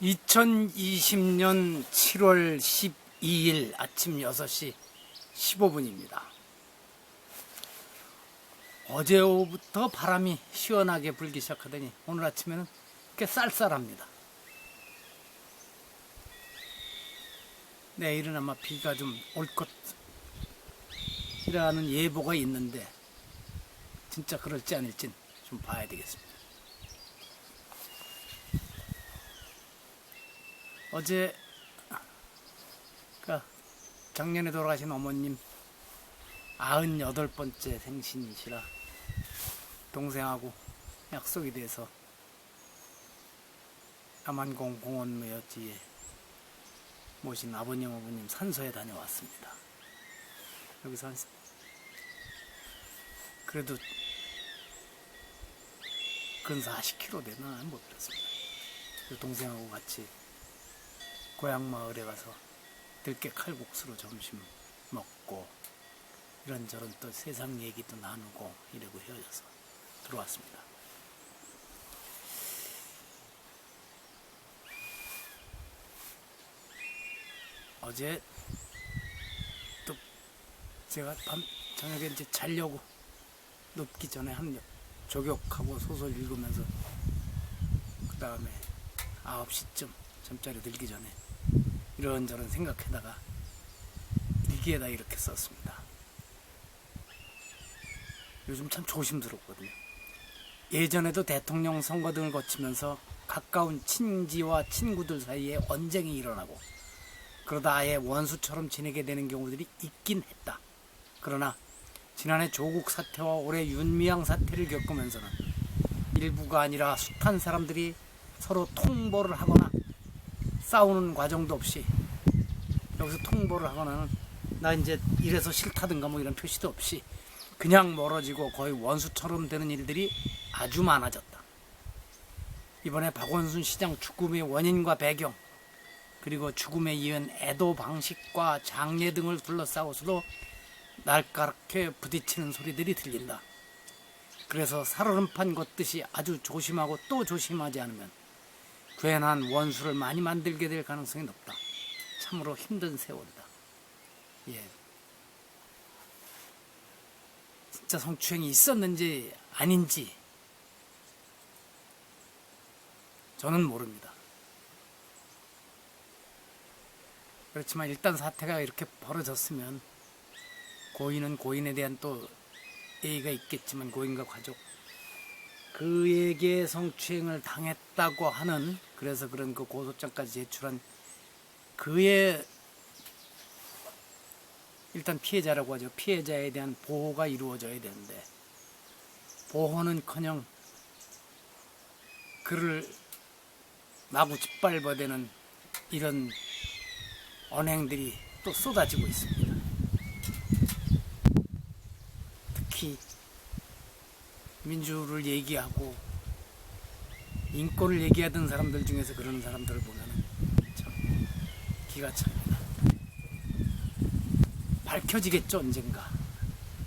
2020년 7월 12일 아침 6시 15분입니다. 어제 오후부터 바람이 시원하게 불기 시작하더니 오늘 아침에는 꽤 쌀쌀합니다. 내일은 아마 비가 좀 올 것이라는 예보가 있는데 진짜 그럴지 아닐진 좀 봐야 되겠습니다. 어제 그 작년에 돌아가신 어머님 98번째 생신이시라 동생하고 약속이 돼서 남한공 공원묘지에 모신 아버님 어머님 산소에 다녀왔습니다. 여기서 한 그래도 근 40km 되나 못 그랬습니다. 그 동생하고 같이 고향 마을에 가서 들깨 칼국수로 점심 먹고 이런저런 또 세상 얘기도 나누고 이러고 헤어져서 들어왔습니다. 어제 또 제가 밤 저녁에 이제 자려고 눕기 전에 한 조격하고 소설 읽으면서 그 다음에 9시쯤 잠자리 들기 전에 이런저런 생각하다가 일기에다 이렇게 썼습니다. 요즘 참 조심스럽거든요. 예전에도 대통령 선거 등을 거치면서 가까운 친지와 친구들 사이에 언쟁이 일어나고 그러다 아예 원수처럼 지내게 되는 경우들이 있긴 했다. 그러나 지난해 조국 사태와 올해 윤미향 사태를 겪으면서는 일부가 아니라 숱한 사람들이 서로 통보를 하거나 싸우는 과정도 없이 여기서 통보를 하거나는 나 이제 이래서 싫다든가 뭐 이런 표시도 없이 그냥 멀어지고 거의 원수처럼 되는 일들이 아주 많아졌다. 이번에 박원순 시장 죽음의 원인과 배경 그리고 죽음에 이은 애도 방식과 장례 등을 둘러싸고서도 날카롭게 부딪히는 소리들이 들린다. 그래서 살얼음판 걷듯이 아주 조심하고 또 조심하지 않으면 괜한 원수를 많이 만들게 될 가능성이 높다. 참으로 힘든 세월이다. 예. 진짜 성추행이 있었는지 아닌지 저는 모릅니다. 그렇지만 일단 사태가 이렇게 벌어졌으면 고인은 고인에 대한 또 예의가 있겠지만 고인과 가족 그에게 성추행을 당했다고 하는 그래서 그런 그 고소장까지 제출한 그의 일단 피해자라고 하죠. 피해자에 대한 보호가 이루어져야 되는데 보호는커녕 그를 마구 짓밟아대는 이런 언행들이 또 쏟아지고 있습니다. 특히 민주를 얘기하고 인권을 얘기하던 사람들 중에서 그러는 사람들을 보면은 참 기가 찹니다. 밝혀지겠죠 언젠가.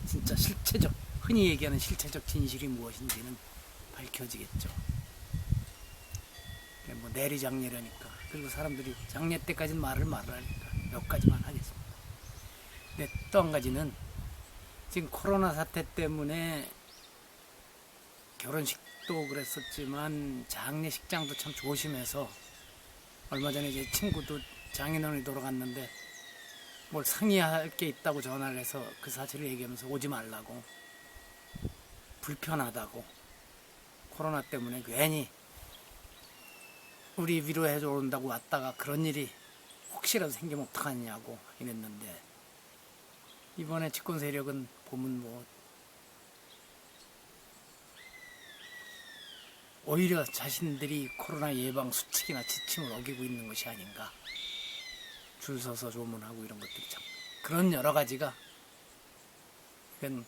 진짜 실체적 흔히 얘기하는 실체적 진실이 무엇인지는 밝혀지겠죠. 뭐 내리 장례라니까 그리고 사람들이 장례 때까지는 말을 말하니까 몇 가지만 하겠습니다. 근데 또 한 가지는 지금 코로나 사태 때문에 결혼식도 그랬었지만 장례식장도 참 조심해서 얼마 전에 제 친구도 장인어른이 돌아갔는데 뭘 상의할 게 있다고 전화를 해서 그 사실을 얘기하면서 오지 말라고 불편하다고 코로나 때문에 괜히 우리 위로해 줘 온다고 왔다가 그런 일이 혹시라도 생기면 어떡하냐고 이랬는데 이번에 집권 세력은 보면 뭐 오히려 자신들이 코로나 예방 수칙이나 지침을 어기고 있는 것이 아닌가. 줄 서서 조문하고 이런 것들이 참 그런 여러 가지가 이건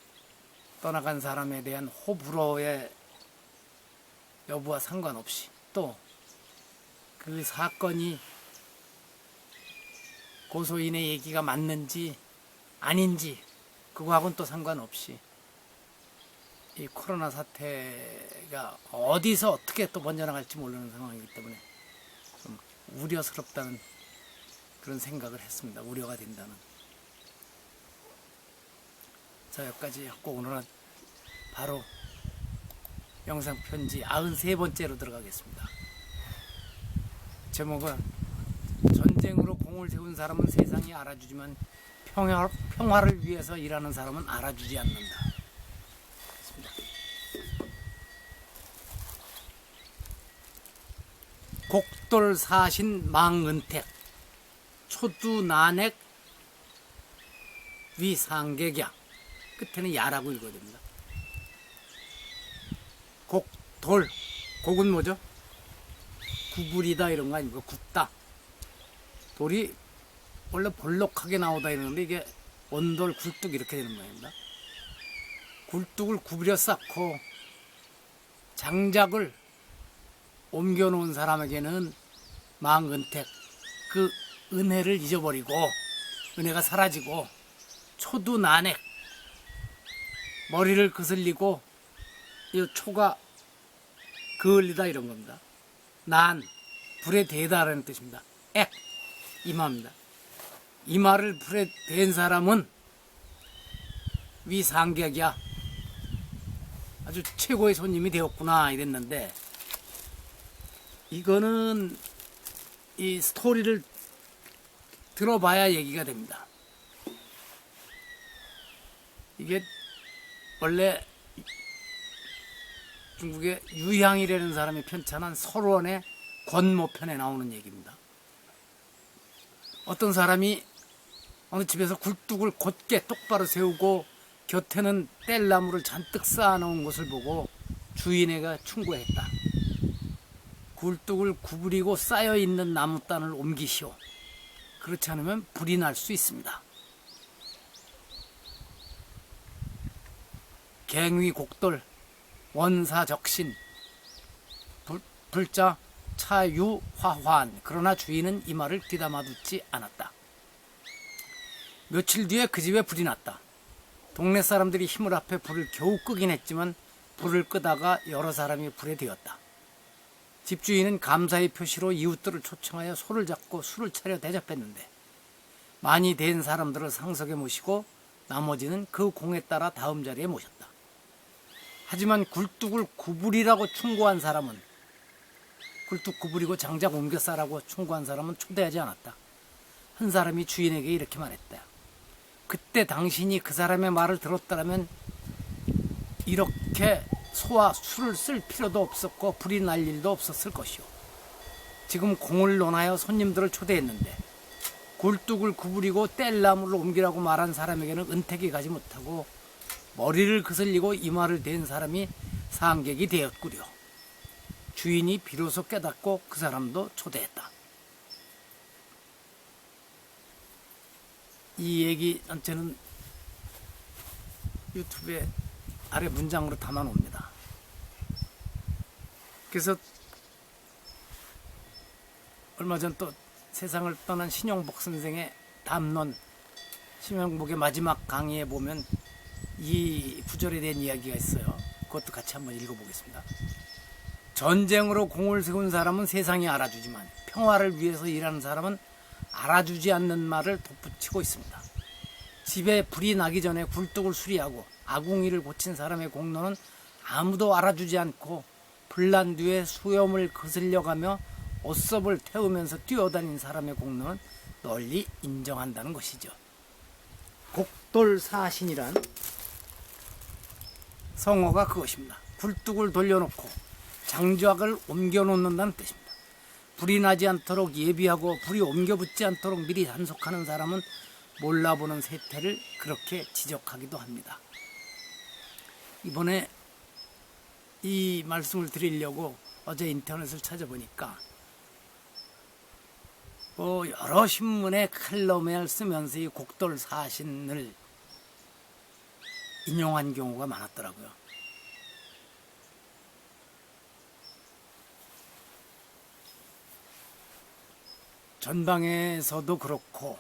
떠나간 사람에 대한 호불호의 여부와 상관없이 또 그 사건이 고소인의 얘기가 맞는지 아닌지 그거하고는 또 상관없이 이 코로나 사태가 어디서 어떻게 또 번져나갈지 모르는 상황이기 때문에 좀 우려스럽다는 그런 생각을 했습니다. 우려가 된다는. 자, 여기까지 하고 오늘은 바로 영상 편지 93번째로 들어가겠습니다. 제목은 전쟁으로 공을 세운 사람은 세상이 알아주지만 평화, 평화를 위해서 일하는 사람은 알아주지 않는다. 곡돌 사신 망은택 초두 난액 위상객야 끝에는 야라고 읽어야 됩니다. 곡돌 곡은 뭐죠? 구불이다 이런 거 아닙니까? 굽다 돌이 원래 볼록하게 나오다 이러는데 이게 원돌 굴뚝 이렇게 되는 모양입니다. 굴뚝을 구부려 쌓고 장작을 옮겨 놓은 사람에게는 망은택 그 은혜를 잊어버리고 은혜가 사라지고 초두 난액 머리를 거슬리고 이 초가 그을리다 이런 겁니다. 난 불에 대다라는 뜻입니다. 액 이마입니다. 이마를 불에 댄 사람은 위상객이야. 아주 최고의 손님이 되었구나 이랬는데 이거는 이 스토리를 들어봐야 얘기가 됩니다. 이게 원래 중국의 유향이라는 사람이 편찬한 설원의 권모편에 나오는 얘기입니다. 어떤 사람이 어느 집에서 굴뚝을 곧게 똑바로 세우고 곁에는 뗄나무를 잔뜩 쌓아놓은 것을 보고 주인에게 충고했다. 굴뚝을 구부리고 쌓여 있는 나무단을 옮기시오. 그렇지 않으면 불이 날 수 있습니다. 갱위 곡돌 원사 적신 불, 불자 차유화환 그러나 주인은 이 말을 귀담아 듣지 않았다. 며칠 뒤에 그 집에 불이 났다. 동네 사람들이 힘을 합해 불을 겨우 끄긴 했지만 불을 끄다가 여러 사람이 불에 되었다. 집주인은 감사의 표시로 이웃들을 초청하여 소를 잡고 술을 차려 대접했는데 많이 된 사람들을 상석에 모시고 나머지는 그 공에 따라 다음 자리에 모셨다. 하지만 굴뚝을 구부리라고 충고한 사람은 굴뚝 구부리고 장작 옮겨 싸라고 충고한 사람은 초대하지 않았다. 한 사람이 주인에게 이렇게 말했다. 그때 당신이 그 사람의 말을 들었다면 이렇게 소와 술을 쓸 필요도 없었고 불이 날 일도 없었을 것이오. 지금 공을 논하여 손님들을 초대했는데 굴뚝을 구부리고 뗄나무를 옮기라고 말한 사람에게는 은택이 가지 못하고 머리를 그슬리고 이마를 댄 사람이 상객이 되었구려. 주인이 비로소 깨닫고 그 사람도 초대했다. 이 얘기 전체는 유튜브에 아래 문장으로 담아놓습니다. 그래서 얼마 전 또 세상을 떠난 신용복 선생의 담론 신용복의 마지막 강의에 보면 이 구절에 대한 이야기가 있어요. 그것도 같이 한번 읽어보겠습니다. 전쟁으로 공을 세운 사람은 세상이 알아주지만 평화를 위해서 일하는 사람은 알아주지 않는 말을 덧붙이고 있습니다. 집에 불이 나기 전에 굴뚝을 수리하고 아궁이를 고친 사람의 공로는 아무도 알아주지 않고 불난 뒤에 수염을 거슬려가며 옷섭을 태우면서 뛰어다닌 사람의 공로는 널리 인정한다는 것이죠. 곡돌 사신이란 성어가 그것입니다. 굴뚝을 돌려놓고 장작을 옮겨놓는다는 뜻입니다. 불이 나지 않도록 예비하고 불이 옮겨 붙지 않도록 미리 단속하는 사람은 몰라보는 세태를 그렇게 지적하기도 합니다. 이번에 이 말씀을 드리려고 어제 인터넷을 찾아보니까 뭐 여러 신문에 칼럼을 쓰면서 이 곡돌 사신을 인용한 경우가 많았더라고요. 전방에서도 그렇고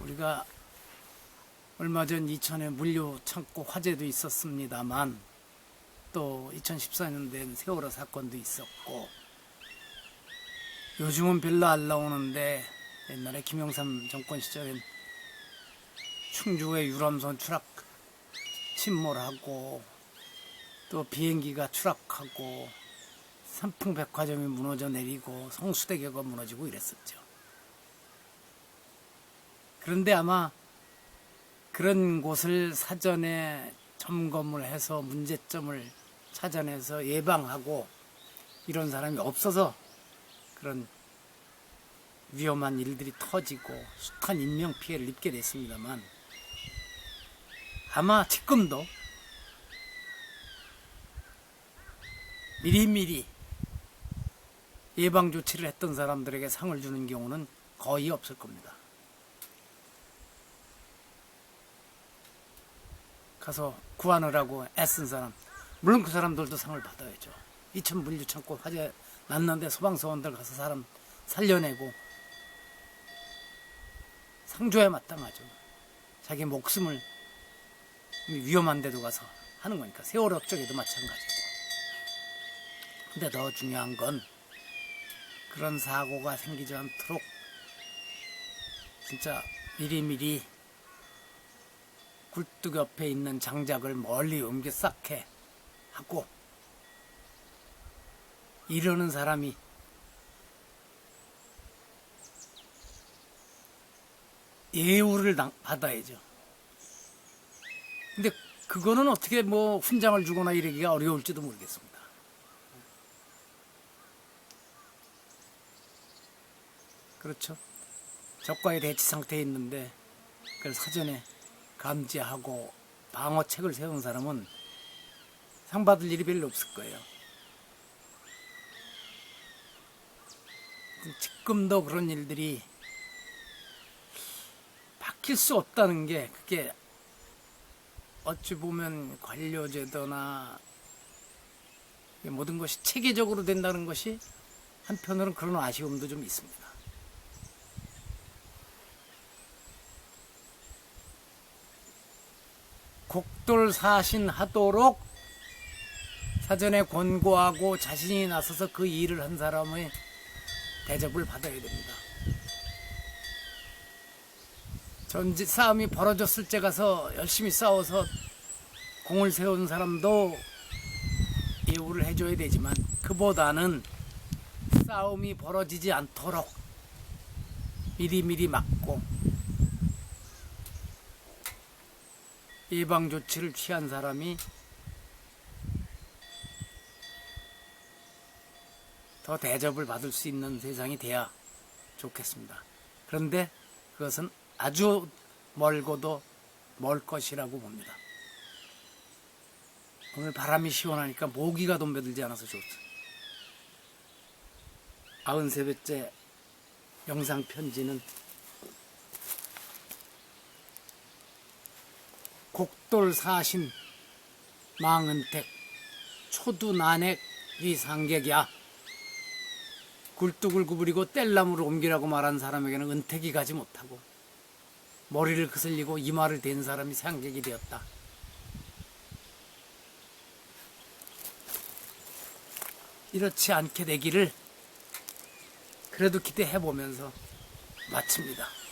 우리가 얼마 전 이천에 물류 창고 화재도 있었습니다만 또 2014년 된 세월호 사건도 있었고 요즘은 별로 안 나오는데 옛날에 김영삼 정권 시절엔 충주의 유람선 추락 침몰하고 또 비행기가 추락하고 삼풍백화점이 무너져 내리고 성수대교가 무너지고 이랬었죠. 그런데 아마 그런 곳을 사전에 점검을 해서 문제점을 찾아내서 예방하고 이런 사람이 없어서 그런 위험한 일들이 터지고 숱한 인명 피해를 입게 됐습니다만 아마 지금도 미리미리 예방 조치를 했던 사람들에게 상을 주는 경우는 거의 없을 겁니다. 가서 구하느라고 애쓴 사람, 물론 그 사람들도 상을 받아야죠. 이천 물류 창고 화재 났는데 소방서원들 가서 사람 살려내고 상조에 마땅하죠. 자기 목숨을 위험한 데도 가서 하는 거니까 세월호 쪽에도 마찬가지고. 근데 더 중요한 건 그런 사고가 생기지 않도록 진짜 미리미리 굴뚝 옆에 있는 장작을 멀리 옮겨 쌓게 하고 이러는 사람이 예우를 당- 받아야죠. 근데 그거는 어떻게 뭐 훈장을 주거나 이러기가 어려울지도 모르겠습니다. 그렇죠. 적과의 대치 상태에 있는데 그걸 사전에 감지하고 방어책을 세운 사람은 상 받을 일이 별로 없을 거예요. 지금도 그런 일들이 바뀔 수 없다는 게 그게 어찌 보면 관료제도나 모든 것이 체계적으로 된다는 것이 한편으로는 그런 아쉬움도 좀 있습니다. 곡돌 사신 하도록 사전에 권고하고 자신이 나서서 그 일을 한 사람의 대접을 받아야 됩니다. 전지 싸움이 벌어졌을 때 가서 열심히 싸워서 공을 세운 사람도 예우를 해줘야 되지만 그보다는 싸움이 벌어지지 않도록 미리미리 막고 예방 조치를 취한 사람이 더 대접을 받을 수 있는 세상이 돼야 좋겠습니다. 그런데 그것은 아주 멀고도 멀 것이라고 봅니다. 오늘 바람이 시원하니까 모기가 덤벼들지 않아서 좋죠. 93배째 영상 편지는 곡돌 사신 망은택 초두난액 위상객이야 굴뚝을 구부리고 뗄나무를 옮기라고 말한 사람에게는 은택이 가지 못하고 머리를 그슬리고 이마를 댄 사람이 상객이 되었다. 이렇지 않게 되기를 그래도 기대해 보면서 마칩니다.